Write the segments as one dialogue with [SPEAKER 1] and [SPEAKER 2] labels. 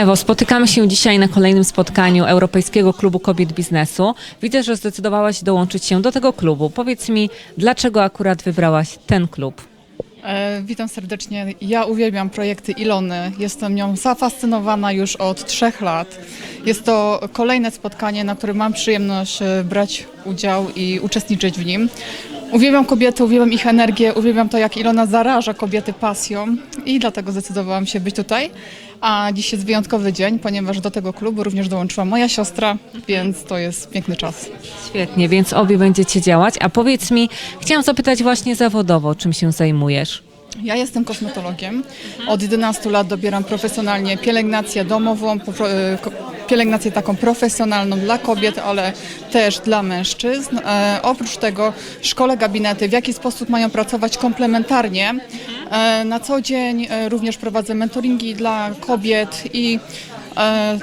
[SPEAKER 1] Ewo, spotykamy się dzisiaj na kolejnym spotkaniu Europejskiego Klubu Kobiet Biznesu. Widzę, że zdecydowałaś dołączyć się do tego klubu. Powiedz mi, dlaczego akurat wybrałaś ten klub?
[SPEAKER 2] E, Witam serdecznie. Ja uwielbiam projekty Ilony. Jestem nią zafascynowana już od trzech lat. Jest to kolejne spotkanie, na którym mam przyjemność e, brać udział i uczestniczyć w nim. Uwielbiam kobiety, uwielbiam ich energię, uwielbiam to, jak Ilona zaraża kobiety pasją i dlatego zdecydowałam się być tutaj. A dziś jest wyjątkowy dzień, ponieważ do tego klubu również dołączyła moja siostra, więc to jest piękny czas.
[SPEAKER 1] Świetnie, więc obie będziecie działać. A powiedz mi, chciałam zapytać właśnie zawodowo, czym się zajmujesz?
[SPEAKER 2] Ja jestem kosmetologiem. Od 11 lat dobieram profesjonalnie pielęgnację domową, e, pielęgnację taką profesjonalną dla kobiet, ale też dla mężczyzn. E, oprócz tego szkole gabinety, w jaki sposób mają pracować komplementarnie. E, na co dzień e, również prowadzę mentoringi dla kobiet i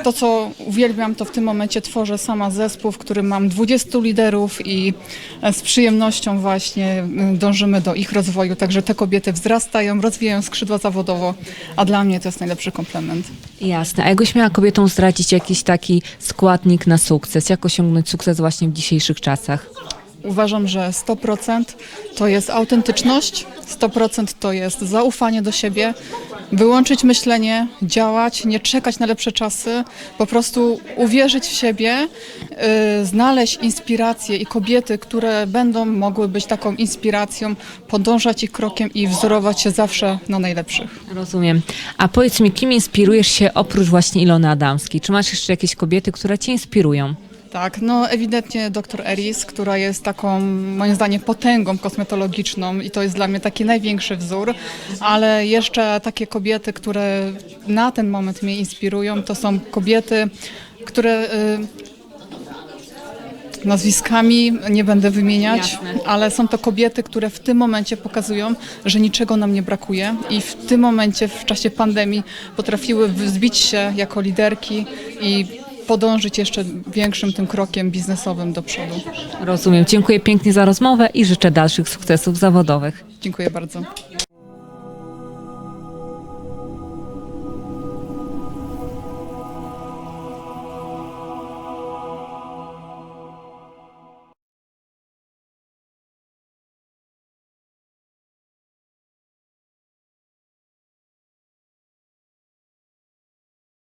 [SPEAKER 2] To, co uwielbiam, to w tym momencie tworzę sama zespół, w którym mam 20 liderów i e, z przyjemnością właśnie m, dążymy do ich rozwoju. Także te kobiety wzrastają, rozwijają skrzydła zawodowo, a dla mnie to jest najlepszy komplement.
[SPEAKER 1] Jasne. A jakbyś miała kobietom zdradzić jakiś taki składnik na sukces? Jak osiągnąć sukces właśnie w dzisiejszych czasach?
[SPEAKER 2] Uważam, że 100% to jest autentyczność, 100% to jest zaufanie do siebie, wyłączyć myślenie, działać, nie czekać na lepsze czasy, po prostu uwierzyć w siebie, yy, znaleźć inspiracje i kobiety, które będą mogły być taką inspiracją, podążać ich krokiem i wzorować się zawsze na najlepszych.
[SPEAKER 1] Rozumiem. A powiedz mi, kim inspirujesz się oprócz właśnie Ilony Adamskiej? Czy masz jeszcze jakieś kobiety, które cię inspirują?
[SPEAKER 2] Tak, no ewidentnie dr Eris, która jest taką moim zdaniem potęgą kosmetologiczną i to jest dla mnie taki największy wzór, ale jeszcze takie kobiety, które na ten moment mnie inspirują, to są kobiety, które y, nazwiskami nie będę wymieniać,
[SPEAKER 1] Jasne.
[SPEAKER 2] ale są to kobiety, które w tym momencie pokazują, że niczego nam nie brakuje i w tym momencie, w czasie pandemii, potrafiły wzbić się jako liderki i podążyć jeszcze większym tym krokiem biznesowym do przodu.
[SPEAKER 1] Rozumiem. Dziękuję pięknie za rozmowę i życzę dalszych sukcesów zawodowych.
[SPEAKER 2] Dziękuję bardzo.